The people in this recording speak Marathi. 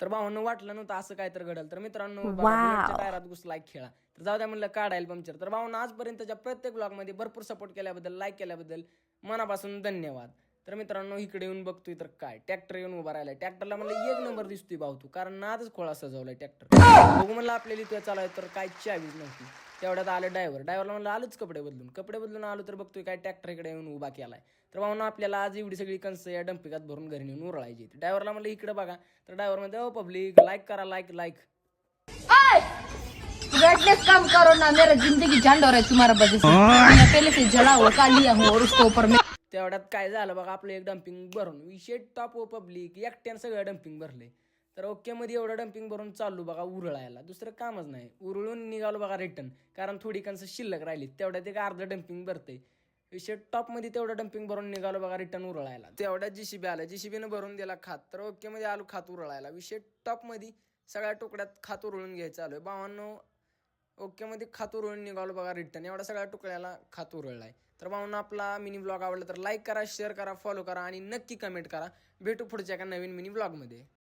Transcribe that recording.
तर भावांनो वाटलं नव्हतं असं काय तर घडल. तर मित्रांनो Wow. बुलेटच्या टायरात घुसला एक खेळा. तर जाऊ द्या म्हणलं काढायला पंक्चर. तर भावांनो आजपर्यंतच्या प्रत्येक ब्लॉगमध्ये भरपूर सपोर्ट केल्याबद्दल लाईक केल्याबद्दल मनापासून धन्यवाद. तर मित्रांनो इकडे येऊन बघतोय तर काय? ट्रॅक्टर येऊन उभा राहिलाय. ट्रॅक्टरला म्हणलं एक नंबर दिसतोय भाऊ तू कारण नादच खोळा सजवलाय ट्रॅक्टर बघू म्हणलं आपल्याला इथं चालू आहे तर काय चावीच नव्हती. तेवढ्यात आलं ड्रायव्हर. ड्रायव्हरला म्हणलं आलोच कपडे बदलून. कपडे बदलून आलो तर बघतोय काय ट्रॅक्टर इकडे येऊन उभा केलाय. तर भाऊ आपल्याला आज एवढी सगळी कणस या डंपिकात भरून घरी नेऊन उरळायची ड्रायव्हरला म्हणलं इकडे बघा. तर ड्रायव्हरमध्ये पब्लिक लाईक करा लाईक लाईक कम करो ना मेरा जिंदगी झंड हो रहा है तुम्हारा वजह से। मैं पहले से जला हुआ का लिया हूँ और उसके ऊपर मैं तेवढ्यात काय झालं बघा आपलं एक डम्पिंग भरून. विषय टॉप व पब्लिक एकट्यानं सगळं डम्पिंग भरले तर ओके एवढं डम्पिंग भरून चाललो बघा उरळायला. दुसरं कामच नाही. उरळून निघालो बघा रिटर्न कारण थोडी कणसं शिल्लक राहिली. तेवढ्यात एक अर्धं डम्पिंग भरते विषय टॉपमध्ये तेवढं डम्पिंग भरून निघालो बघा रिटर्न उरळायला. तेवढ्यात जीसीबी आलं. जीसीबीनं भरून दिला खात. तर ओकेमध्ये आलो खात उरळायला. विषय टॉपमध्ये सगळ्या तुकड्यात खात उरळून घ्यायचं आलोय भावांनो ओकेमध्ये खात उरळून निघालो बघा रिटर्न एवढ्या सगळ्या तुकड्याला खात उरळलाय. तर भावना आपला मिनी ब्लॉग आवडला तर लाईक करा शेअर करा फॉलो करा आणि नक्की कमेंट करा. भेटू पुढच्या एका नवीन मिनी ब्लॉगमध्ये